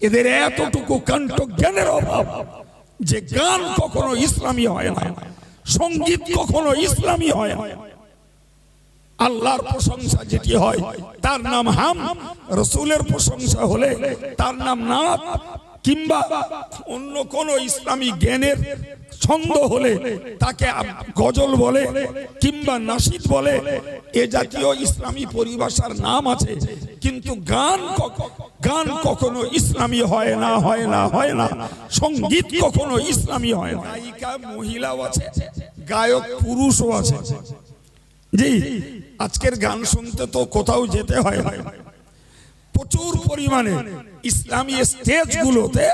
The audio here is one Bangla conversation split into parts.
এদের এতটুকু কণ্ঠ জ্ঞানের অভাব যে গান কখনো ইসলামী হয় না, সংগীত কখনো ইসলামী হয় আল্লাহর প্রশংসা যেটি হয়, তার নাম হাম, রসুলের প্রশংসা হলে তার নাম নাথ কিংবা অন্য কোন ইসলামী জ্ঞানের ছন্দ হলে তাকে গজল বলে, কিংবা নাসিদ বলে, এ জাতীয় ইসলামী পরিভাষার নাম আছে, কিন্তু গান গান কখনো ইসলামী হয় না হয় না হয় না। সংগীত কখনো ইসলামী হয় না। গায়িকা মহিলাও আছে গায়ক পুরুষও আছে। জি। আজকের গান শুনতে তো কোথাও যেতে হয় না। প্রচুর পরিমাণে ইসলামী স্টেজগুলোতে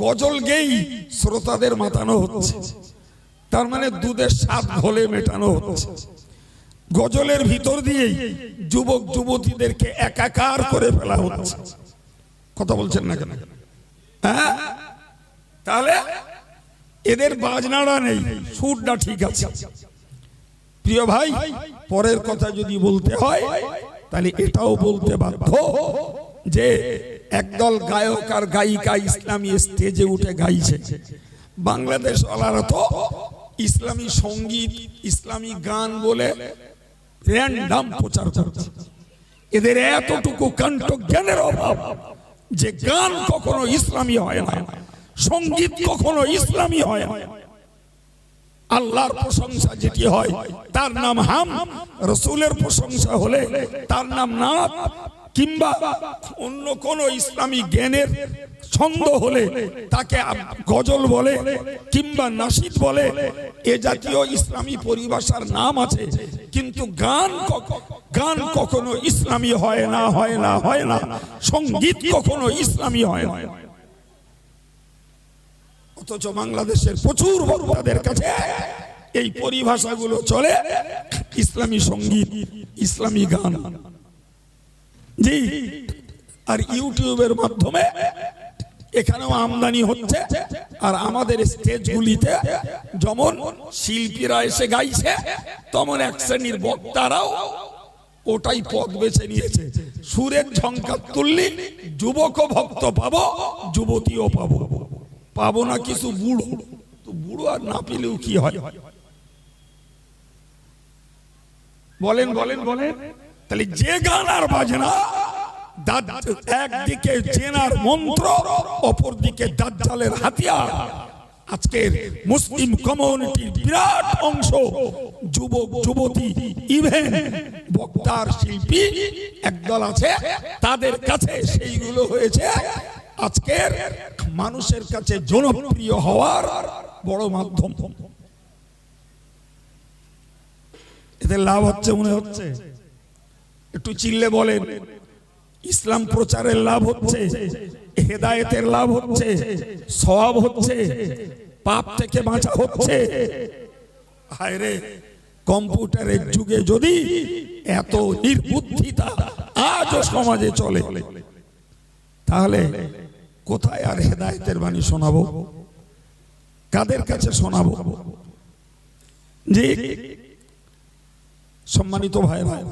গজল গেই শ্রোতাদের মাতানো হচ্ছে। তার মানে দুধের স্বাদ ঘোলে মেটানো হচ্ছে। গজলের ভিতর দিয়েই যুবক যুবতীদেরকে একাকার করে ফেলা হচ্ছে। কথা বলছেন না কেন? হ্যাঁ? তাহলে এদের বাজনাড়া নেই, সুরটা ঠিক আছে। প্রিয় ভাই, পরের কথা যদি বলতে হয়, তাহলে এটাও বলতে বাধ্য যে একদল গায়ক আর গায়িকা ইসলামী স্টেজে উঠে গাইছে। বাংলাদেশ ওলারা ইসলামী সংগীত, ইসলামী গান বলে র্যান্ডাম প্রচার করছে। এদের এতটুকু কণ্ঠ জ্ঞানের অভাব যে গান কখনো ইসলামী হয় না, সংগীত কখনো ইসলামী হয় না। আল্লাহর প্রশংসা যেটি হয়, তার নাম হাম, রসুলের প্রশংসা হলে তার নাম নাথ কিংবা অন্য কোন ইসলামী জ্ঞানের ছন্দ হলে তাকে গজল বলে, কিংবা নাসিদ বলে, এ জাতীয় ইসলামী পরিভাষার নাম আছে, কিন্তু গান গান কখনো ইসলামী হয় না হয় না হয় না। সংগীত কখনো ইসলামী হয় না। অথচ বাংলাদেশের প্রচুর বক্তাদের কাছে এই পরিভাষাগুলো চলে, ইসলামী সংগীত, ইসলামী গান। জি, আর ইউটিউবের মাধ্যমে এখানেও আমদানি হচ্ছে, আর আমাদের স্টেজগুলিতে যেমন শিল্পীরা এসে গাইছে, তেমন এক শ্রেণির বক্তারাও ওটাই পথ বেছে নিয়েছে। সুরের ঝঙ্কার তুললি যুবকও ভক্ত পাবো, যুবতীও পাবো। পাবো না কিছু বুড়ো। তো বুড়ো আর না পেলেও কি হয়? বলেন বলেন বলেন। তাহলে যে গান আর বাজনা একদিকে চেনার মন্ত্র, অপরদিকে দাজ্জালের হাতিয়ার। আজকের মুসলিম কমিউনিটির বিরাট অংশ, যুবক, যুবতী ইভেন বক্তার শিল্পী একদল আছে, তাদের কাছে সেইগুলো হয়েছে। আজকের মানুষের কাছে জনপ্রিয় হওয়ার বড় মাধ্যম। এতে লাভ হচ্ছে, মনে হচ্ছে? একটু চিল্লে বলেন। ইসলাম প্রচারের লাভ হচ্ছে, হেদায়েতের লাভ হচ্ছে সব হচ্ছে, পাপ থেকে বাঁচা হচ্ছে। হায় রে, কম্পিউটারের যুগে যদি এত নির্বুদ্ধিতা আজও সমাজে চলে, তাহলে কোথায় আর হেদায়েতের বাণী শোনাবো? কাদের কাছে শোনাবো? জি, সম্মানিত ভাই ভাই